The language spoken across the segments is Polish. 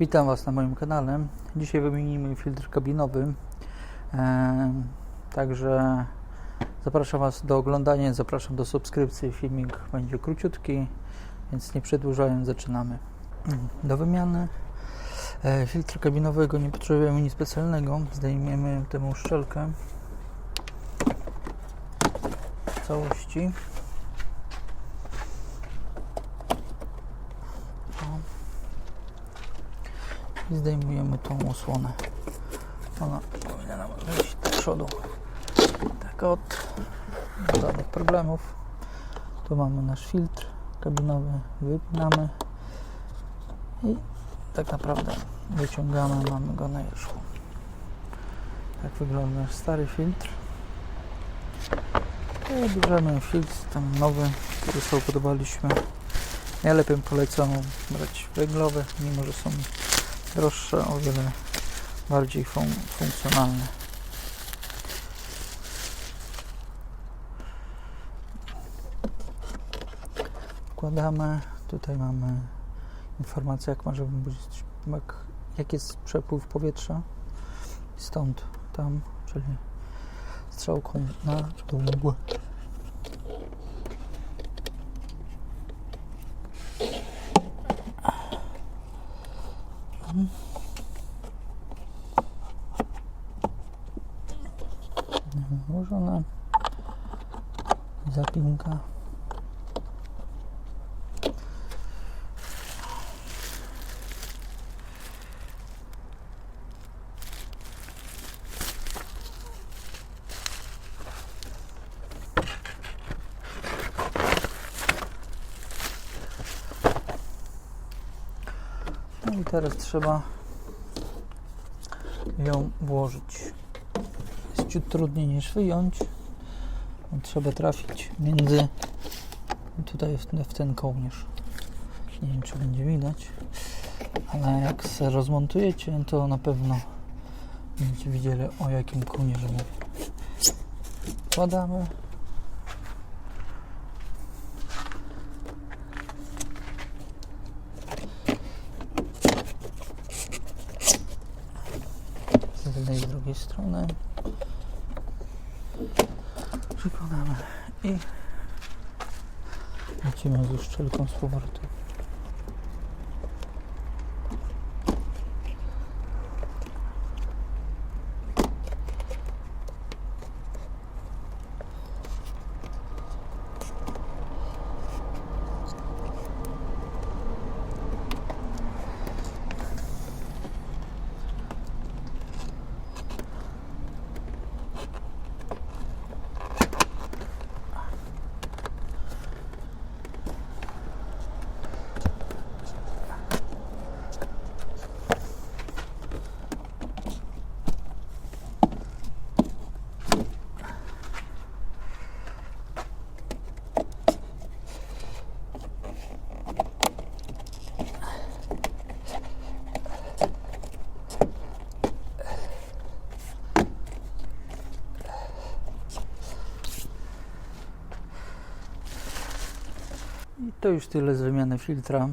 Witam Was na moim kanale. Dzisiaj wymienimy filtr kabinowy. E, także zapraszam Was do oglądania, zapraszam do subskrypcji. Filmik będzie króciutki, więc nie przedłużając, zaczynamy. Do wymiany e, filtru kabinowego nie potrzebujemy nic specjalnego. Zdejmiemy tę uszczelkę w całości. I zdejmujemy tą osłonę. Ona powinna nam wyjść do przodu. Tak od żadnych problemów. Tu mamy nasz filtr kabinowy, wypinamy i tak naprawdę wyciągamy, mamy go na wierzchu. Tak wygląda nasz stary filtr. I bierzemy filtr ten nowy, który sobie podobaliśmy. Najlepiej polecam brać węglowe, mimo że są droższe, o wiele bardziej fun funkcjonalne. Wkładamy, tutaj mamy informację jak może być, jak, jak jest przepływ powietrza stąd tam, czyli strzałką na dół. Нагружена запінка. No i teraz trzeba ją włożyć. Jest ciut trudniej niż wyjąć. Trzeba trafić między tutaj w, w ten kołnierz. Nie wiem, czy będzie widać, ale jak se rozmontujecie, to na pewno będziecie widzieli o jakim kołnierzu mówię. Wkładamy. Jednej i drugiej strony przykładamy i lecimy z uszczelką z powrotem. I to już tyle z wymiany filtra.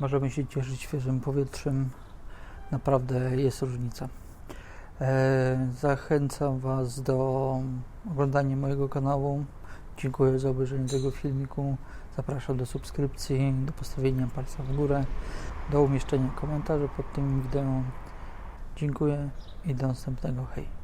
Możemy się cieszyć świeżym powietrzem. Naprawdę jest różnica. E, zachęcam Was do oglądania mojego kanału. Dziękuję za obejrzenie tego filmiku. Zapraszam do subskrypcji, do postawienia palca w górę, do umieszczenia komentarzy pod tym wideo. Dziękuję i do następnego. Hej!